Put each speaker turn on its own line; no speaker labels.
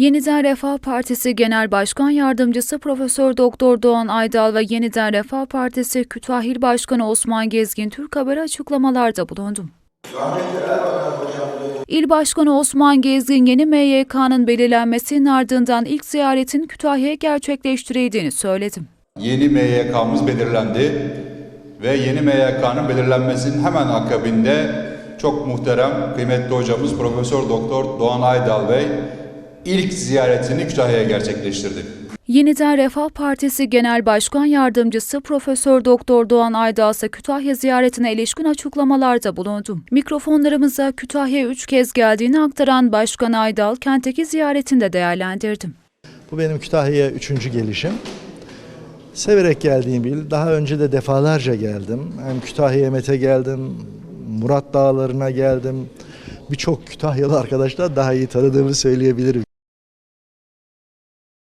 Yeniden Refah Partisi Genel Başkan Yardımcısı Profesör Doktor Doğan Aydal ve Yeniden Refah Partisi Kütahil Başkanı Osman Gezgin Türk Haber'e açıklamalarda bulundu. İl Başkanı Osman Gezgin yeni MYK'nın belirlenmesinin ardından ilk ziyaretin Kütahya'ya gerçekleştirildiğini söyledi.
Yeni MYK'mız belirlendi ve yeni MYK'nın belirlenmesinin hemen akabinde çok muhterem kıymetli hocamız Profesör Doktor Doğan Aydal Bey ilk ziyaretini Kütahya'ya gerçekleştirdi.
Yeniden Refah Partisi Genel Başkan Yardımcısı Profesör Doktor Doğan Aydal ise Kütahya ziyaretine ilişkin açıklamalarda bulundu. Mikrofonlarımıza Kütahya'ya üç kez geldiğini aktaran Başkan Aydal kentteki ziyaretini de değerlendirdi.
Bu benim Kütahya'ya üçüncü gelişim. Severek geldiğim bil. Daha önce de defalarca geldim. Hem Kütahya Emet'e geldim, Murat Dağları'na geldim. Birçok Kütahyalı arkadaşlar daha iyi tanıdığımı söyleyebilirim.